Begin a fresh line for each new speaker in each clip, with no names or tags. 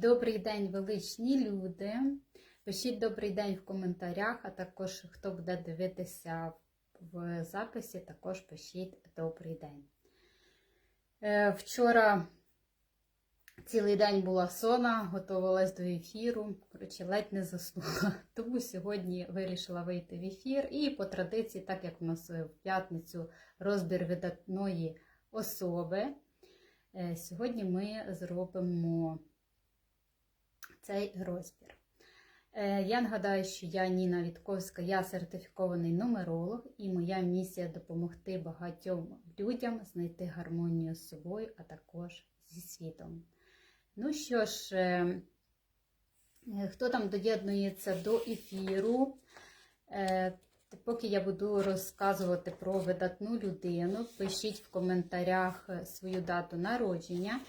Добрий день, величні люди. Пишіть добрий день в коментарях, а також хто буде дивитися в записі, також пишіть добрий день. Е, Вчора цілий день була сона, готувалась до ефіру. Коротше, ледь не заснула. Тому сьогодні вирішила вийти в ефір. І по традиції, так як у нас в п'ятницю розбір видатної особи, е, сьогодні ми зробимо цей розбір. Е, Я нагадаю, що я Ніна Вітковська, я сертифікований нумеролог, і моя місія допомогти багатьом людям знайти гармонію з собою, а також зі світом. Ну що ж, е, е, хто там доєднується до ефіру? Поки я буду розказувати про видатну людину, пишіть в коментарях свою дату народження.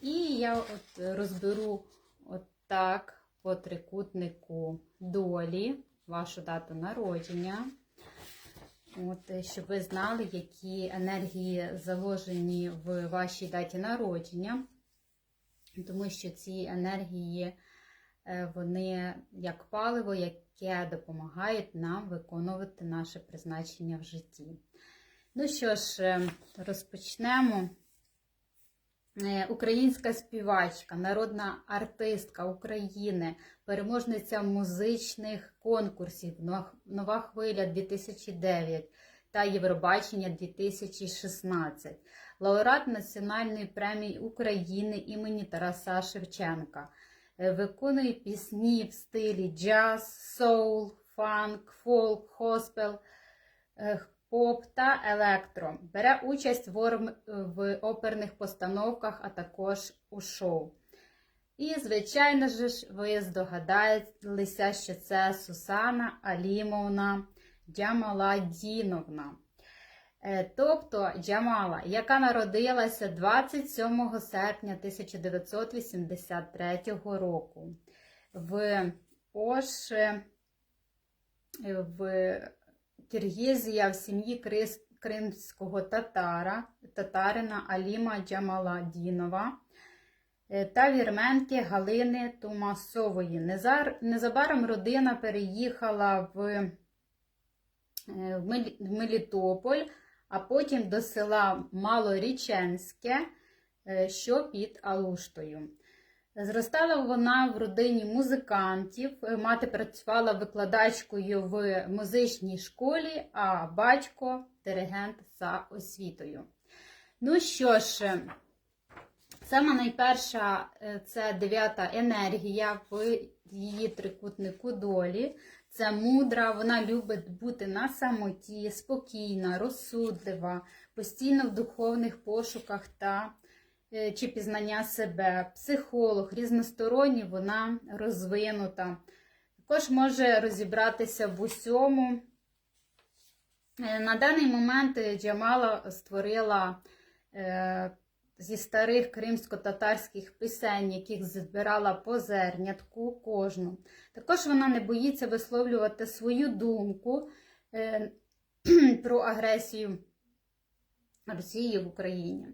І я от розберу так по трикутнику долі вашу дату народження. От, е, щоб ви знали, які енергії заложені в вашій даті народження. Тому що ці енергії, е, вони як паливо, яке допомагає нам виконувати наше призначення в житті. Ну що ж, е, розпочнемо. Е, Українська співачка, народна артистка України, переможниця музичних конкурсів «Нова- хвиля 2009 та Євробачення 2016, лауреат Національної премії України імені Тараса Шевченка. Е, Виконує пісні в стилі джаз, соул, фанк, фолк, хоспел, е, поп та електро. Бере участь в, оперних постановках, а також у шоу. І, звичайно ж, ви здогадаєтеся, що це Сусана Алімовна Джамаладіновна. Е, Тобто Джамала, яка народилася 27 серпня 1983 року в Ош, в Киргизія в сім'ї кримського татара, татарина Аліма Джамаладінова е, та вірменки Галини Тумасової. Незабаром родина переїхала в, е, в Мелітополь, а потім до села Малоріченське, е, що під Алуштою. Зростала вона в родині музикантів. Е, Мати працювала викладачкою в музичній школі, а батько диригент за освітою. Ну що ж, е, сама найперша е, це дев'ята енергія в її трикутнику долі. Це мудра, вона любить бути на самоті, спокійна, розсудлива, постійно в духовних пошуках та чи пізнання себе, психолог, різносторонній, вона розвинута. Також може розібратися в усьому. Е, На даний момент е, Джамала створила е, зі старих кримсько-татарських пісень, яких збирала по зернятку кожну. Також вона не боїться висловлювати свою думку е, про агресію Росії в Україні.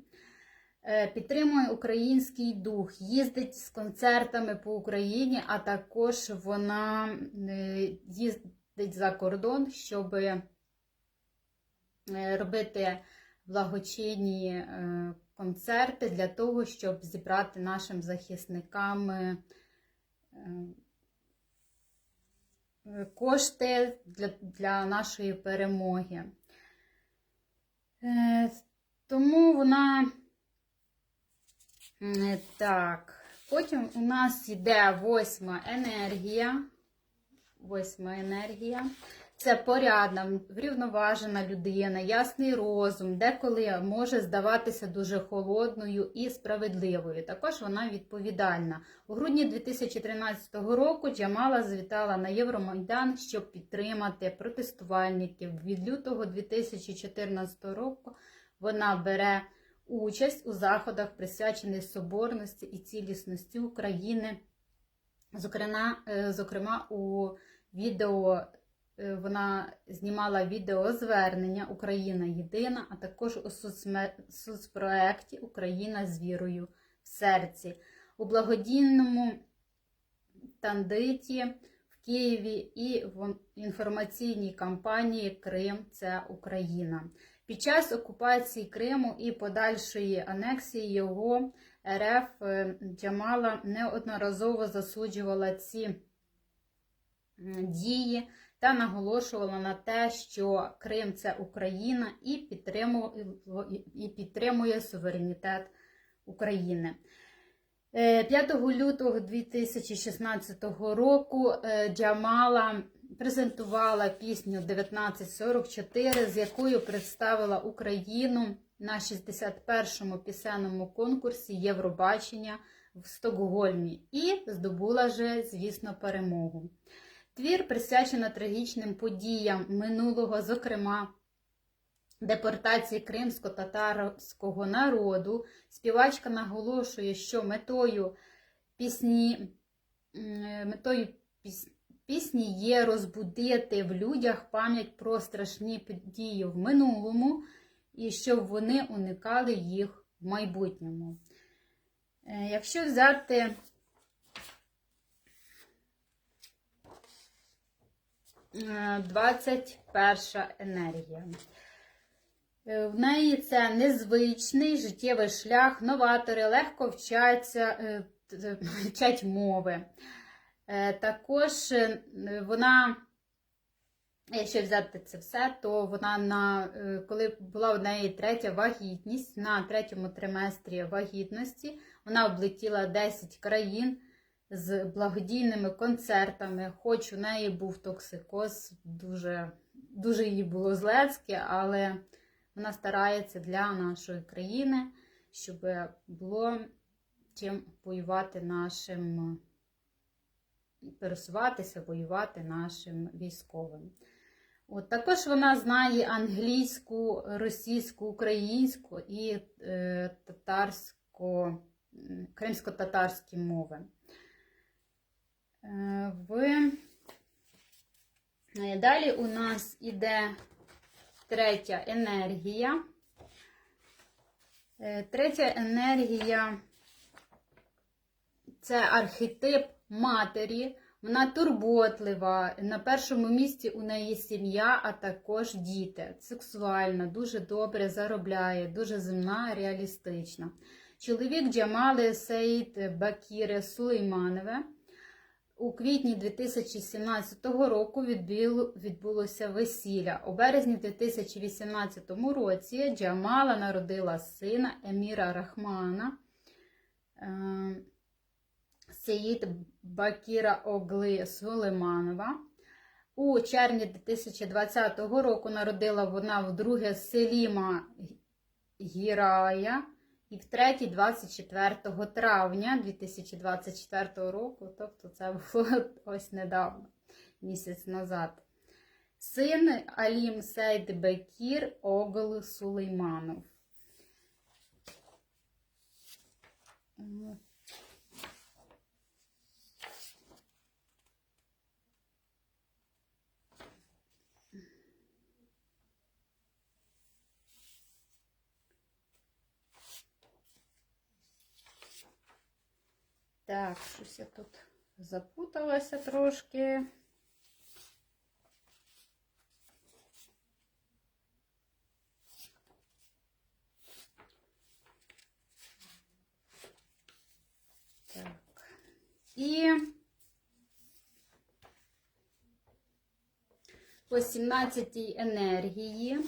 Е, Підтримує український дух, їздить з концертами по Україні, а також вона е, їздить за кордон, щоб е, робити благочинні концерти для того, щоб зібрати нашим захисникам кошти для, для нашої перемоги. Тому вона Так, потім у нас йде восьма енергія. Восьма енергія. Це порядна, врівноважена людина, ясний розум, деколи може здаватися дуже холодною і справедливою. Також вона відповідальна. У грудні 2013 року Джамала завітала на Євромайдан, щоб підтримати протестувальників. Від лютого 2014 року вона бере участь у заходах, присвячених соборності і цілісності України. Зокрема, е, зокрема у відео е, вона знімала відеозвернення Україна єдина, а також у соцпроекті Україна з вірою в серці. у благодійному тандиті в Києві і в інформаційній кампанії Крим це Україна. Під час окупації Криму і подальшої анексії його РФ е, Джамала неодноразово засуджувала ці дії та наголошувала на те, що Крим це Україна і підтримує, і підтримує суверенітет України. Е, 5 лютого 2016 року е, Джамала презентувала пісню 1944, з якою представила Україну на 61-му пісенному конкурсі Євробачення в Стокгольмі і здобула же, звісно, перемогу. Твір присвячено трагічним подіям минулого, зокрема, депортації кримсько-татарського народу. Співачка наголошує, що метою пісні, м, метою піс- пісні є розбудити в людях пам'ять про страшні події в минулому і щоб вони уникали їх в майбутньому. Е, Якщо взяти е, 21 енергія. Е, В неї це незвичний життєвий шлях, новатори легко вчаться, е, вчать мови. Е, Також е, вона, якщо взяти це все, то вона на е, коли була в неї третя вагітність, на третьому триместрі вагітності, вона облетіла 10 країн з благодійними концертами. Хоч у неї був токсикоз, дуже, дуже їй було злецьке, але вона старається для нашої країни, щоб було чим воювати нашим, пересуватися, воювати нашим військовим. От, також вона знає англійську, російську, українську і е, татарсько, кримсько-татарські мови. Е, в... е, Далі у нас іде третя енергія. Е, Третя енергія це архетип матері. Вона турботлива. На першому місці у неї сім'я, а також діти. Сексуальна, дуже добре заробляє, дуже земна, реалістична. Чоловік Джамали Сеїд Бакіре Сулейманове. У квітні 2017 року відбулося весілля. У березні 2018 році Джамала народила сина Еміра Рахмана. Сеїд Бакіра Огли Сулейманова. У червні 2020 року народила вона вдруге Селіма Гірая і втретє 24 травня 2024 року, тобто це було ось недавно, місяць назад. Син Алім Сейд Бекір Огл Сулейманов. Так, щось я тут запуталася трошки. Так. І по 17 енергії.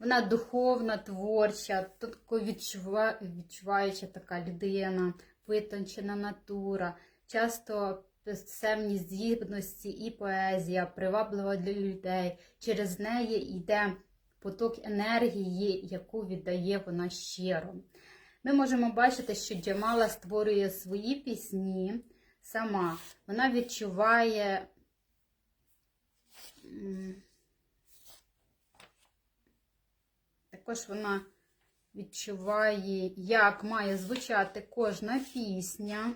Вона духовна, творча, відчува... відчуваюча така людина, витончена натура, часто писемні здібності і поезія, приваблива для людей. Через неї йде поток енергії, яку віддає вона щиро. Ми можемо бачити, що Джамала створює свої пісні сама. Вона відчуває. Також вона відчуває, як має звучати кожна пісня.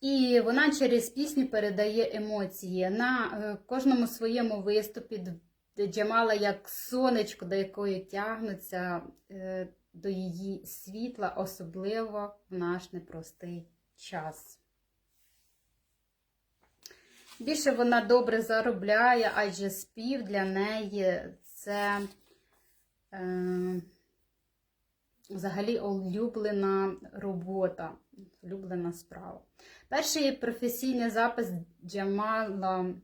І вона через пісню передає емоції. На е, кожному своєму виступі Джамала як сонечко, до якої тягнуться е, до її світла, особливо в наш непростий час. Більше вона добре заробляє, адже спів для неї це взагалі улюблена робота, улюблена справа. Перший професійний запис Джамала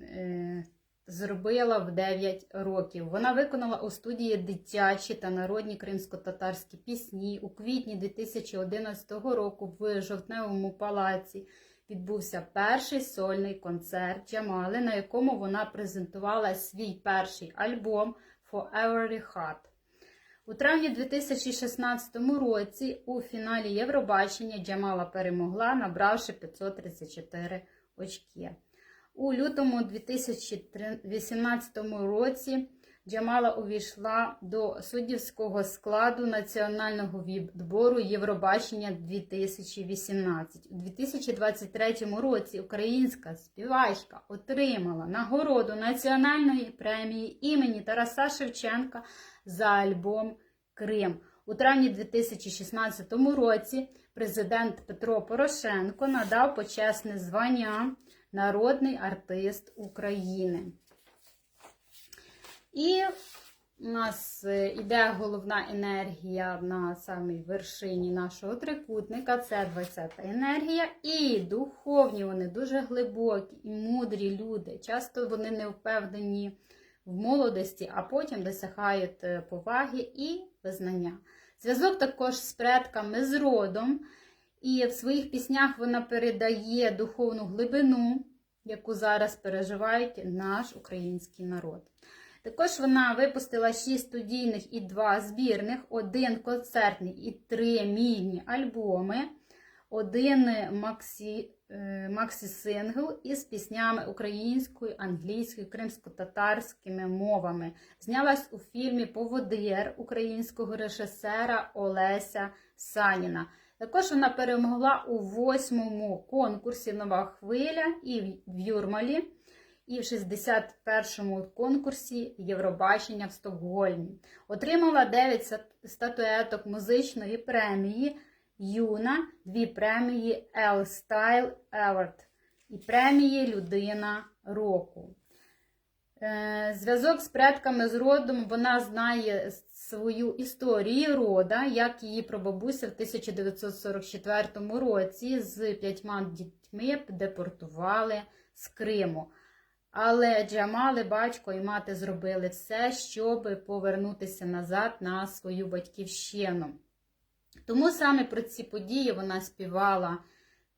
е, зробила в 9 років. Вона виконала у студії дитячі та народні кримсько-татарські пісні. У квітні 2011 року в Жовтневому палаці відбувся перший сольний концерт Джамали, на якому вона презентувала свій перший альбом Forever Heart. У травні 2016 році у фіналі Євробачення Джамала перемогла, набравши 534 очки. У лютому 2018 році Джамала увійшла до суддівського складу національного відбору Євробачення 2018. У 2023 році українська співачка отримала нагороду національної премії імені Тараса Шевченка за альбом Крим. У травні 2016 році президент Петро Порошенко надав почесне звання Народний артист України. І у нас йде головна енергія на самій вершині нашого трикутника, це 20-та енергія. І духовні вони дуже глибокі і мудрі люди. Часто вони не впевнені в молодості, а потім досягають е, поваги і визнання. Зв'язок також з предками, з родом. І в своїх піснях вона передає духовну глибину, яку зараз переживають наш український народ. Також вона випустила 6 студійних і 2 збірних, один концертний і 3 мільні альбоми, один максі, е, максі-сингл із піснями українською, англійською, кримсько-татарськими мовами. Знялась у фільмі Поводир українського режисера Олеся Саніна. Також вона перемогла у восьмому конкурсі Нова хвиля і в Юрмалі, і в 61-му конкурсі Євробачення в Стокгольмі. Отримала 9 статуеток музичної премії Юна, дві премії L Style Award і премії Людина року. Е, Зв'язок з предками з родом вона знає свою історію рода, як її прабабуся в 1944 році з п'ятьма дітьми депортували з Криму. Але Джамали, батько і мати зробили все, щоб повернутися назад на свою батьківщину. Тому саме про ці події вона співала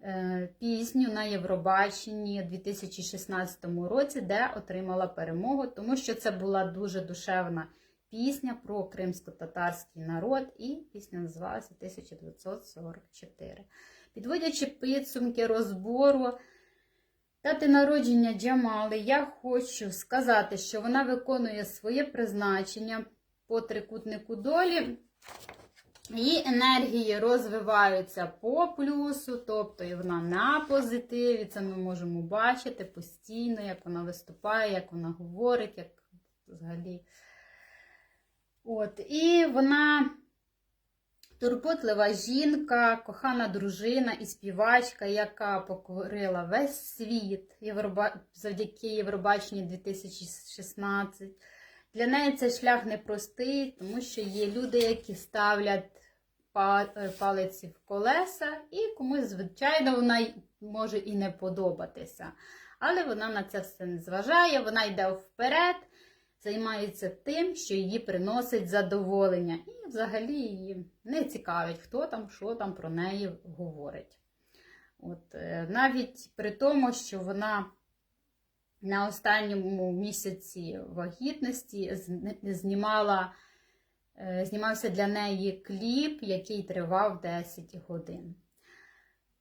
е, пісню на Євробаченні у 2016 році, де отримала перемогу, тому що це була дуже душевна пісня про кримсько-татарський народ, і пісня називалася 1944. Підводячи підсумки розбору дати народження Джамали, я хочу сказати, що вона виконує своє призначення по трикутнику долі. Її енергії розвиваються по плюсу, тобто і вона на позитиві. Це ми можемо бачити постійно, як вона виступає, як вона говорить, як взагалі. От, І вона турботлива жінка, кохана дружина і співачка, яка покорила весь світ завдяки Євробаченню 2016. Для неї цей шлях непростий, тому що є люди, які ставлять палиці в колеса, і комусь, звичайно, вона може і не подобатися. Але вона на це все не зважає, вона йде вперед займається тим, що її приносить задоволення. І взагалі її не цікавить, хто там, що там про неї говорить. От, е, Навіть при тому, що вона на останньому місяці вагітності знімала, е, знімався для неї кліп, який тривав 10 годин.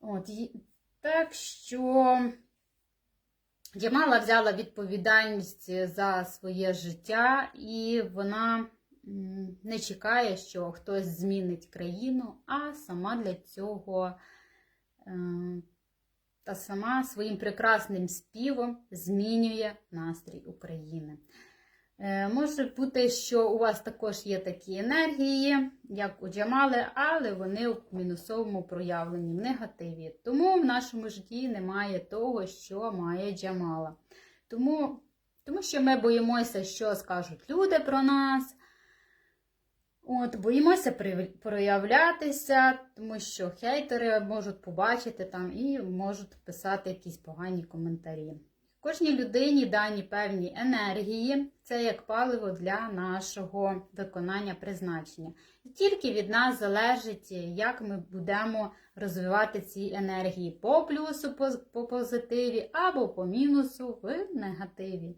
От, Так що. Джамала взяла відповідальність за своє життя, і вона не чекає, що хтось змінить країну, а сама для цього е, та сама своїм прекрасним співом змінює настрій України. Е, Може бути, що у вас також є такі енергії, як у Джамали, але вони в мінусовому проявленні, в негативі. Тому в нашому житті немає того, що має Джамала. Тому, тому що ми боїмося, що скажуть люди про нас. От, боїмося проявлятися, тому що хейтери можуть побачити там і можуть писати якісь погані коментарі. Кожній людині дані певні енергії, це як паливо для нашого виконання призначення. І тільки від нас залежить, як ми будемо розвивати ці енергії по плюсу, по, по позитиві, або по мінусу в негативі.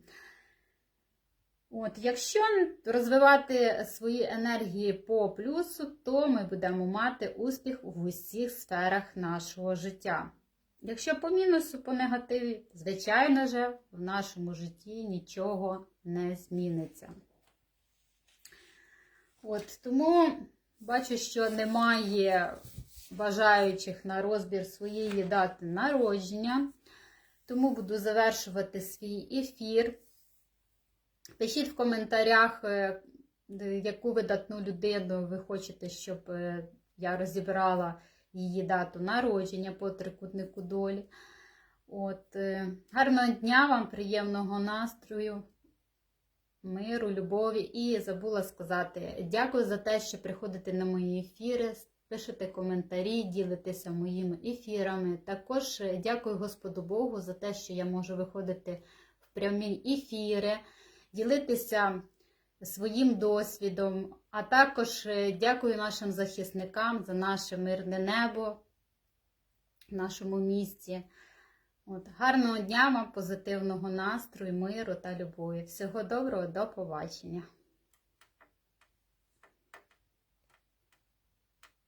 От, якщо розвивати свої енергії по плюсу, то ми будемо мати успіх в усіх сферах нашого життя. Якщо по мінусу, по негативі, звичайно же, в нашому житті нічого не зміниться. От, тому бачу, що немає бажаючих на розбір своєї дати народження, тому буду завершувати свій ефір. Пишіть в коментарях, е, яку видатну людину ви хочете, щоб е, я розібрала її дату народження по трикутнику долі. От, е, гарного дня вам, приємного настрою, миру, любові. І забула сказати дякую за те, що приходите на мої ефіри, пишете коментарі, ділитеся моїми ефірами. Також е, дякую Господу Богу за те, що я можу виходити в прямі ефіри, ділитися своїм досвідом, а також е, дякую нашим захисникам за наше мирне небо в нашому місті. От, гарного дня вам, позитивного настрою, миру та любові. Всього доброго, до побачення!